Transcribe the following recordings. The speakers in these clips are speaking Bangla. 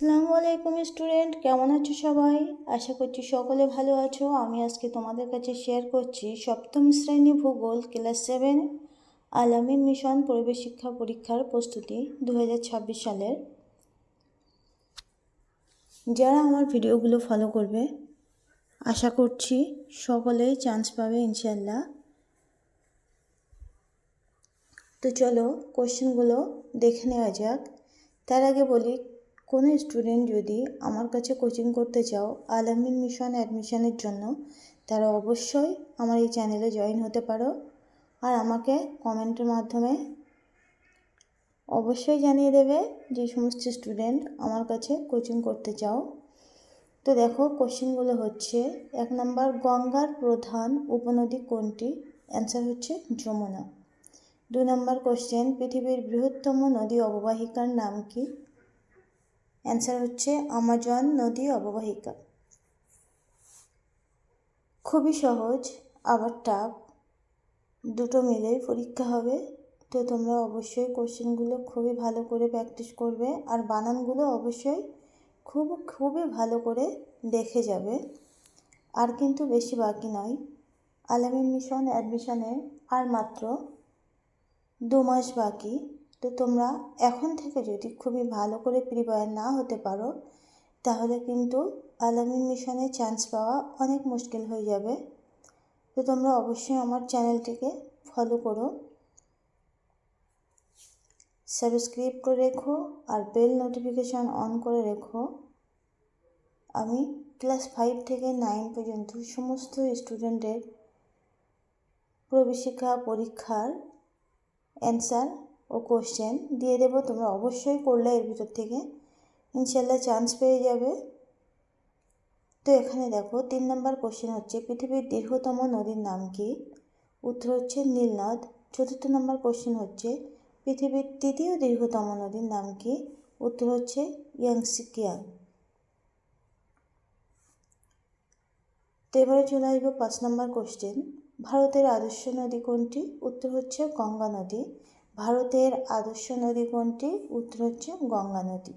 আসসালামু আলাইকুম স্টুডেন্ট, কেমন আছো সবাই? আশা করছি সকলে ভালো আছো। আমি আজকে তোমাদের কাছে শেয়ার করছি সপ্তম শ্রেণি ভূগোল ক্লাস সেভেন আলামিন মিশন পরিবেশ শিক্ষা পরীক্ষার প্রস্তুতি দু হাজার ছাব্বিশ সালের। যারা আমার ভিডিওগুলো ফলো করবে, আশা করছি সকলেই চান্স পাবে ইনশাল্লাহ তো চলো কোশ্চেনগুলো দেখে নেওয়া যাক। তার আগে বলি কোনো স্টুডেন্ট যদি আমার কাছে কোচিং করতে চাও, আলামিন মিশন অ্যাডমিশনের জন্য, তারা অবশ্যই আমার এই চ্যানেলে জয়েন হতে পারো। আর আমাকে কমেন্টের মাধ্যমে অবশ্যই জানিয়ে দেবে যে সমস্ত স্টুডেন্ট আমার কাছে কোচিং করতে চাও। তো দেখো, কোশ্চেনগুলো হচ্ছে, এক নম্বর, গঙ্গার প্রধান উপনদী কোনটি? অ্যান্সার হচ্ছে যমুনা। দু নম্বর কোশ্চেন, পৃথিবীর বৃহত্তম নদী অববাহিকার নাম কি? অ্যান্সার হচ্ছে আমাজন নদী অববাহিকা। খুবই সহজ, আবার টাফ দুটো মিলেই পরীক্ষা হবে, তো তোমরা অবশ্যই কোশ্চেনগুলো খুবই ভালো করে প্র্যাকটিস করবে, আর বানানগুলো অবশ্যই খুব, খুবই ভালো করে দেখে যাবে। আর কিন্তু বেশি বাকি নয়। আলামিন মিশন অ্যাডমিশনে আর মাত্র দু মাস বাকি। তো তোমরা এখন থেকে যদি খুবই ভালো করে প্রিপেয়ার না হতে পারো, তাহলে কিন্তু আলামিন মিশনে চান্স পাওয়া অনেক মুশকিল হয়ে যাবে। তো তোমরা অবশ্যই আমার চ্যানেলটিকে ফলো করো। সাবস্ক্রাইব করে রেখো আর বেল নোটিফিকেশান অন করে রেখো। আমি ক্লাস ফাইভ থেকে নাইন পর্যন্ত সমস্ত স্টুডেন্টের প্রবেশিকা পরীক্ষার অ্যান্সার ও কোশ্চেন দিয়ে দেবো, তোমরা অবশ্যই করলে এর ভিতর থেকে। ইনশাল্লাহ চান্স পেয়ে যাবে। তো এখানে দেখো, তিন নম্বর কোশ্চেন হচ্ছে, পৃথিবীর দীর্ঘতম নদীর নাম কি? উত্তর হচ্ছে নীলনদ। চতুর্থ নম্বর কোশ্চেন হচ্ছে, পৃথিবীর তৃতীয় দীর্ঘতম নদীর নাম কি? উত্তর হচ্ছে ইয়াংসিকিয়াং। তো এবারে চলে আসব পাঁচ নম্বর কোশ্চেন ভারতের আদর্শ নদী কোনটি? উত্তর হচ্ছে গঙ্গা নদী। ভারতের আদর্শ নদী কোনটি? উত্তর হচ্ছে গঙ্গা নদী।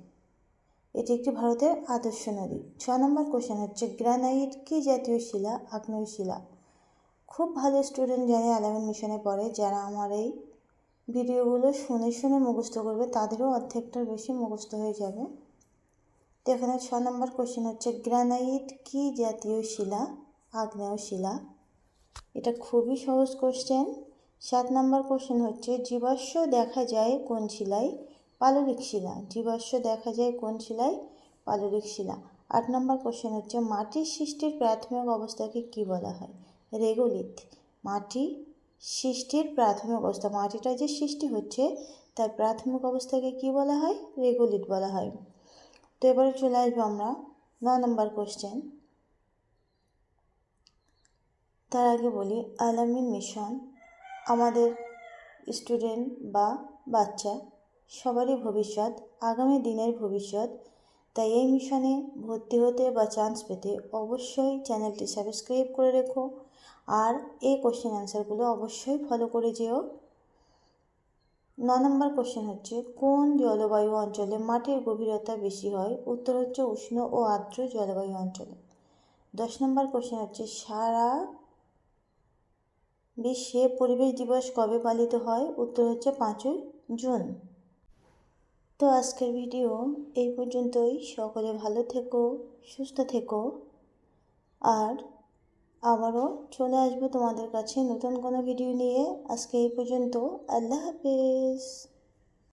এটি একটি ভারতের আদর্শ নদী। ছ নম্বর কোশ্চেন হচ্ছে, গ্রানাইট কি জাতীয় শিলা? আগ্নেয় শিলা। খুব ভালো স্টুডেন্ট জানে আলামিন মিশনে পড়ে, যারা আমার এই ভিডিওগুলো শুনে শুনে মুখস্থ করবে, তাদেরও অর্ধেকটার বেশি মুখস্থ হয়ে যাবে। তো এখানে ছ নম্বর কোশ্চেন হচ্ছে, গ্রানাইট কি জাতীয় শিলা? আগ্নেয় শিলা। এটা খুবই সহজ কোশ্চেন সাত নম্বর কোশ্চেন হচ্ছে, জীবাশ্ম দেখা যায় কোন শিলায়? পাললিক শিলা। জীবাশ্ম দেখা যায় কোন শিলায়? পাললিক শিলা। আট নম্বর কোশ্চেন হচ্ছে, মাটির সৃষ্টির প্রাথমিক অবস্থাকে কি বলা হয়? রেগোলিথ। মাটি সৃষ্টির প্রাথমিক অবস্থা। মাটিটা যে সৃষ্টি হচ্ছে, তার প্রাথমিক অবস্থাকে কি বলা হয়? রেগোলিথ বলা হয়। তো এবারে চলে আসব আমরা ন নম্বর কোশ্চেন তার আগে বলি, আলামিন মিশন আমাদের স্টুডেন্ট বা বাচ্চা সবারই ভবিষ্যৎ, আগামী দিনের ভবিষ্যৎ। তাই এই মিশনে ভর্তি হতে বা চান্স পেতে অবশ্যই চ্যানেলটি সাবস্ক্রাইব করে রেখো আর এই কোশ্চেন অ্যান্সারগুলো অবশ্যই ফলো করে যেও। ন নম্বর কোশ্চেন হচ্ছে, কোন জলবায়ু অঞ্চলে মাটির গভীরতা বেশি হয়? উত্তর হচ্ছে উষ্ণ ও আর্দ্র জলবায়ু অঞ্চলে। দশ নম্বর কোশ্চেন হচ্ছে, সারা বিশ্বে পরিবেশ দিবস কবে পালিত হয়? উত্তর হচ্ছে পাঁচই জুন। তো আজকের ভিডিও এই পর্যন্তই। সকলে ভালো থেকো, সুস্থ থেকো। আর আবারও চলে আসব তোমাদের কাছে নতুন কোনো ভিডিও নিয়ে। আজকে এই পর্যন্ত। আল্লাহ হাফেজ।